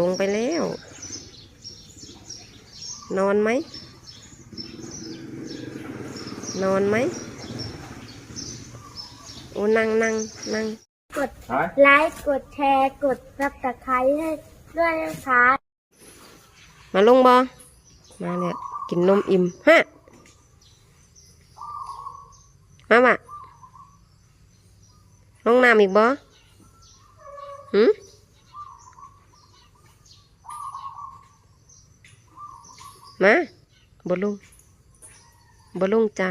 ลงไปแล้ว นอนไหม นอนไหม โอ้นั่งนั่งนั่งกด Hả? ไลค์กดแชร์กดซับสไครต์ให้ด้วยนะคะมาลงบอมาเนี่ยกินนมอิ่มฮะมาบ่ะลงน้ำอีกบอหืม มาบลุงบลุงจ้า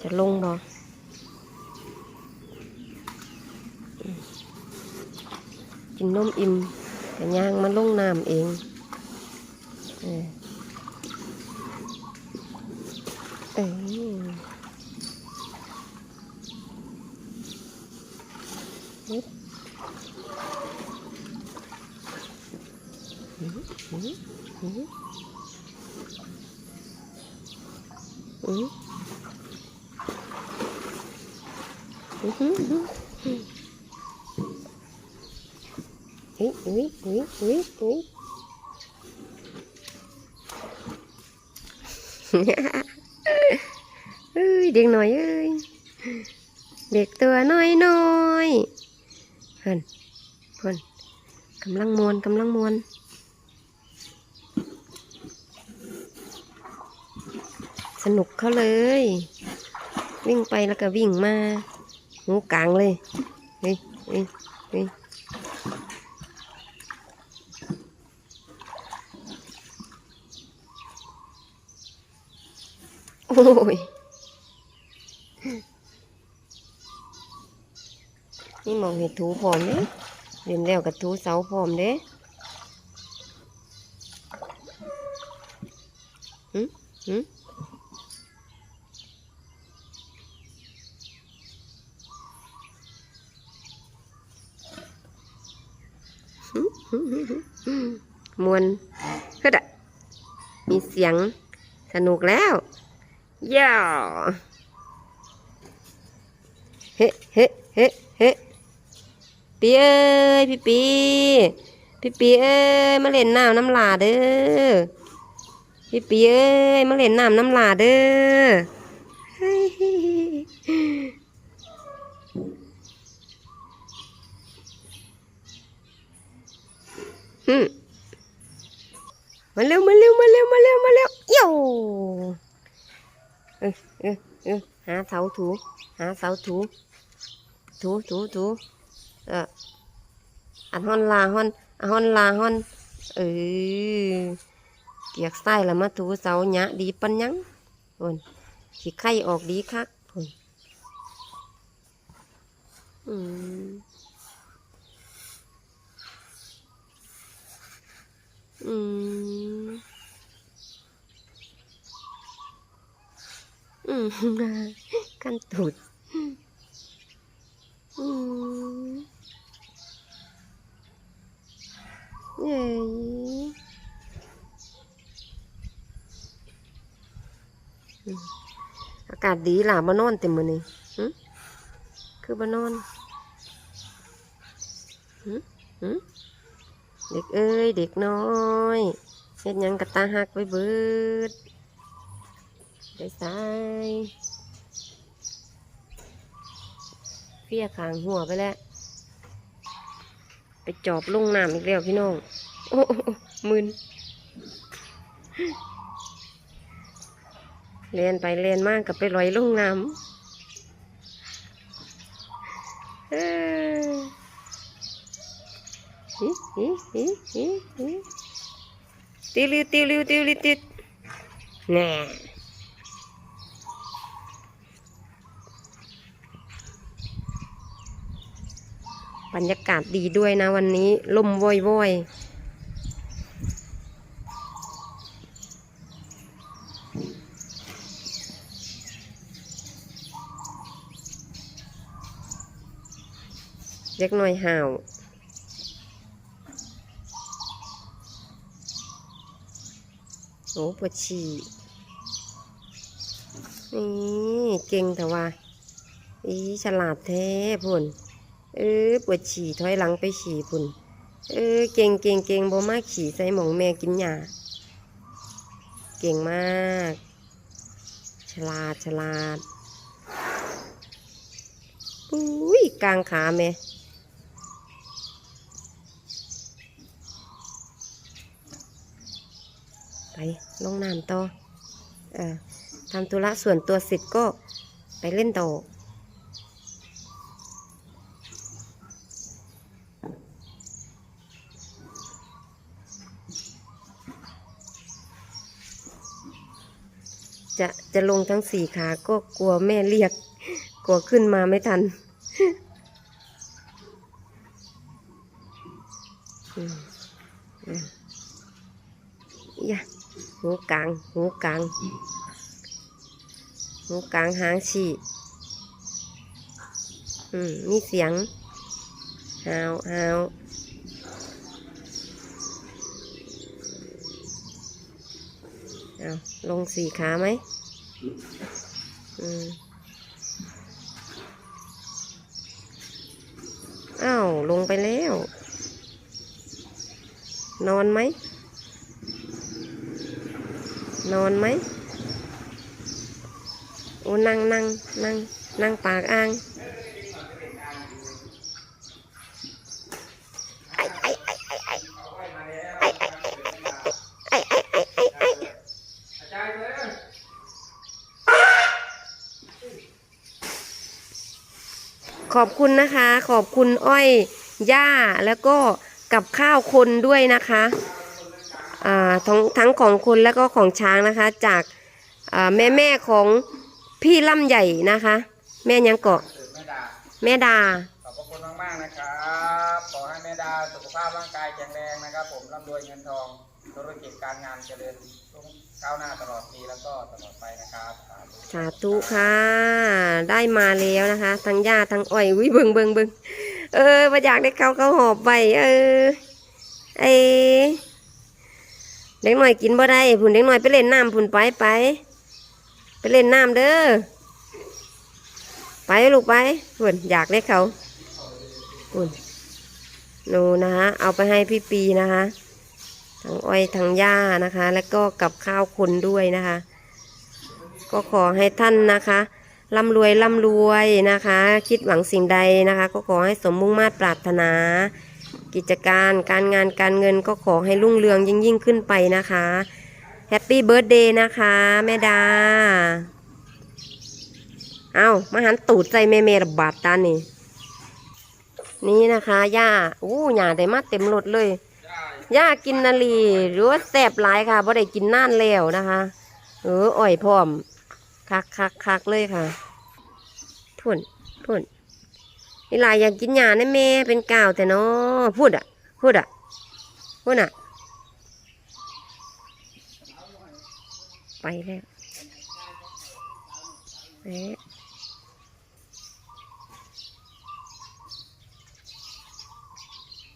จะลงบอกินนมอิ่มแต่ย่างมันลงน้ำเองเออเอ้ย หืมหืมหืมหืมอื้อหือหือหือเฮ้ยเฮ้ยเฮ้ยเฮ้ยเฮ้ยเอ้ยเด็กหน่อยเอ้ยเด็กตัวน้อยน้อยเพิ่นเพิ่นกำลังมวนกำลังมวน สนุกเขาเลย วิ่งไปแล้วก็วิ่งมาหูกลางเลยเฮ้ยเฮ้ยเฮ้ยโอ้ยนี่มองเห็ดถูพร้อมเด้เรียนแล้วกับถูเสาพร้อมเด้หืมหืมมวนฮึดอะมีเสียงสนุกแล้วย่าเฮ้เฮ้เฮ้เฮ้ปีเอ้ยพี่ปีพี่ปีเอ้ยมาเล่นน้ำน้ำลาเด้อพี่ปีเอ้ยมาเล่นน้ำน้ำลาเด้อเฮ้ยฮึ มาเร็วมาเร็วมาเร็วมาเร็วมาเร็วโย่เออเออเออหาเสาถู หาเสาถู ถูถูถูเอออันฮอนลาฮอนอันฮอนลาฮอนเออเกียกไส้ละมาถูเสาหยะดีปันยังคนขี้ไข่ออกดีคักคนอืม อืม อืมกันตูดอืมเย้อืมอากาศดีล่ะมานอนเต็มมือนี่คือมานอนหึหึเด็กเอ้ย เด็กน้อยเฮ็ดหยังกระตาหักไว้เบิดได้สายเฟี้ยขางหัวไปแล้ว ไปจอบลงน้ำอีกแล้วพี่น้อง โอ้มึนเรียนไปเรียนมากกับไปลอยลงน้ำเอ้ ติลิวติลิวติลิวติดแน่บรรยากาศดีด้วยนะวันนี้ลมว่อยว่อยเล็กน้อยห่าว โอ้ปวดฉี่นี่เก่งแต่ว่าอีฉลาดแท้พุ่นเออปวดฉี่ถอยหลังไปฉี่พุ่นเออเก่งเก่งเก่งบ่มาขี่ใส่หมองแม่กินหญ้าเก่งมาก ฉลาดฉลาดอุ้ยกลางขาแม่ ไปลงน้ำต่อเออทำธุระส่วนตัวเสร็จก็ไปเล่นต่อจะจะลงทั้งสี่ขาก็กลัวแม่เรียก กลัวขึ้นมาไม่ทัน อืมอืมยะ หูกลาง หูกลาง หูกลางหางฉี่อืม มีเสียงหาวหาวเอาลงสี่ขาไหม อืมอ้าว ลงไปแล้ว นอนไหม นอนไหมโอ้นั่งนั่งนั่งนั่งปากอ้างขอบคุณนะคะ ขอบคุณอ้อยย่าแล้วก็กับข้าวคนด้วยนะคะ ทั้งทั้งของคนแล้วก็ของช้างนะคะ จากอ่าแม่แม่ของพี่ล่ำใหญ่นะคะ แม่ยังเกาะสืบแม่ดาแม่ดาขอบพระคุณมากๆนะครับขอให้แม่ดาสุขภาพร่างกายแข็งแรงนะครับ ผมร่ำรวยเงินทองธุรกิจการงานเจริญรุ่งก้าวหน้าตลอดปีแล้วก็ตลอดไปนะครับสาธุสาธุค่ะ ได้มาแล้วนะคะ ทั้งย่าทั้งอ้อยวิเบิงเบิงเบิงเออมาอยากได้เขาเขาหอบไปเออไอ เด็กหน่อยกินบ่ได้ผุนเด็กหน่อยไปเล่นน้ำผุนไปไป ไปเล่นน้ำเด้อไปลูกไปผุนอยากได้เขาผุนหนูนะคะเอาไปให้พี่ปีนะคะทั้งอ้อยทั้งย่านะคะ แล้วก็กับข้าวคนด้วยนะคะ ก็ขอให้ท่านนะคะร่ำรวยร่ำรวยนะคะ คิดหวังสิ่งใดนะคะ ก็ขอให้สมมุ่งมาตรปรารถนา กิจการการงานการเงินก็ขอให้รุ่งเรืองยิ่งยิ่งขึ้นไปนะคะแฮปปี้เบิร์ดเดย์นะคะ แม่ดา เอามาหันตูดใจแม่เมระบาดตานี่ นี่นะคะย่าอู้หยาได้มาเต็มรถเลยย่ากินนาลีหรือว่าแสบหลายค่ะเพราะได้กินน่านแล้วนะคะ เอออ่อยพร้อม คักคักคักเลยค่ะพุ่นพุ่น นี่ลายอยากกินหยานะแม่เป็นกาวแต่เนาะพูดอะ พูดอะ พูดอะ ไปแล้วไปแล้ว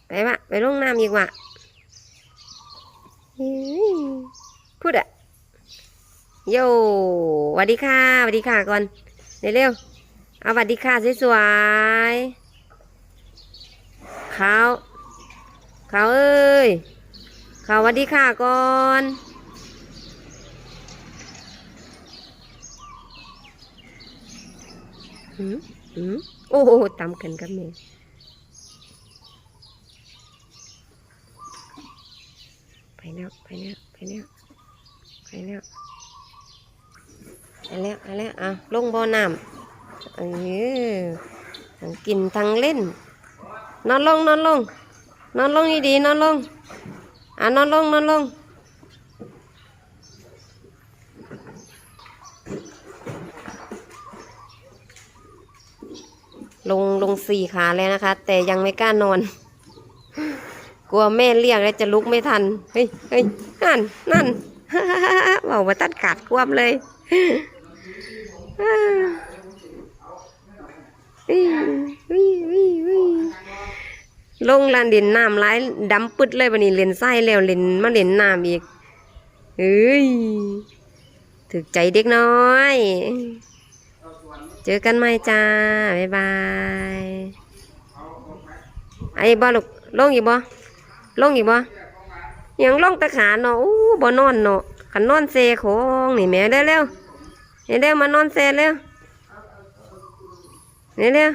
ไปวะไปลงน้ำอีกวะพูดอะโยสวัสดีค่ะสวัสดีค่ะก่อนเร็วๆ เอาสวัสดีค่ะสวยๆเขาเขาเอ้ยเขาสวัสดีค่ะก่อนหืมหืมโอ้โหตำกันกับแม่ไปแล้วไปแล้วไปแล้วไปแล้วอันแล้วอันแล้วอะลงบ่อน้ำ เออทั้งกินทั้งเล่น นอนลงนอนลง นอนลงดีๆนอนลง อะนอนลงนอนลงลงลงสี่ขาแล้วนะคะ แต่ยังไม่กล้านอน กลัวแม่เรียกแล้วจะลุกไม่ทัน เฮ้ยเฮ้ยนั่นนั่นบอกว่าตัดขาดควบเลย ลงลานเล่นน้ำร้ายดำปึ๊ดเลยวันนี้เล่นไส้แล้วเล่นมาเล่นน้ำอีกเฮ้ยถึกใจเด็กน้อย เจอกันใหม่จ้า บ๊ายบายไอ้บ่ลูกลงอีกบ่ลงอีกบ่ยังลงตะขาเนาะอู้บ่นอนเนาะขันนอนเซของนี่แม่เร็วเร็วเร็วมานอนเซเร็ว เร็วเร็ว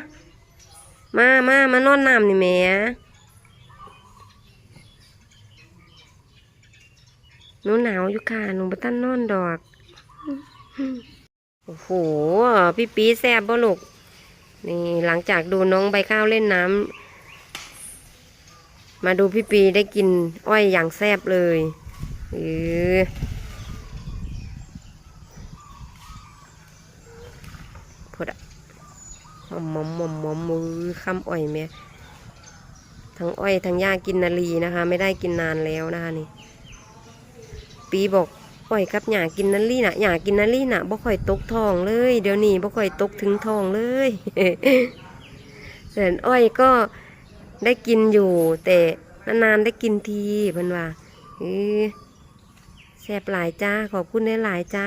ๆมามามานอนน้ำนี่แม่หนูหนาวอยู่ค่ะหนูบ่ทันนอนดอก โอ้โห พี่ปีแซบบ่ลูก นี่หลังจากดูน้องใบข้าวเล่นน้ำ มาดูพี่ปีได้กินอ้อยอย่างแซบเลย เออดะ หอมหมอมหมอมหมอมมือคำอ้อยแม่ทั้งอ้อยทั้งหญ้ากินนาลีนะคะ ไม่ได้กินนานแล้วนะคะนี่ ปีบอกอ้อยกับหญ้ากินนาลีนะหญ้ากินนาลีนะบ่ค่อยตกทองเลย เดี๋ยวนี้บ่ค่อยตกถึงทองเลยส่วนอ้อยก็ได้กินอยู่ แต่นานๆได้กินทีเพิ่นว่าเออแซ่บหลายจ้าขอบคุณหลายจ้า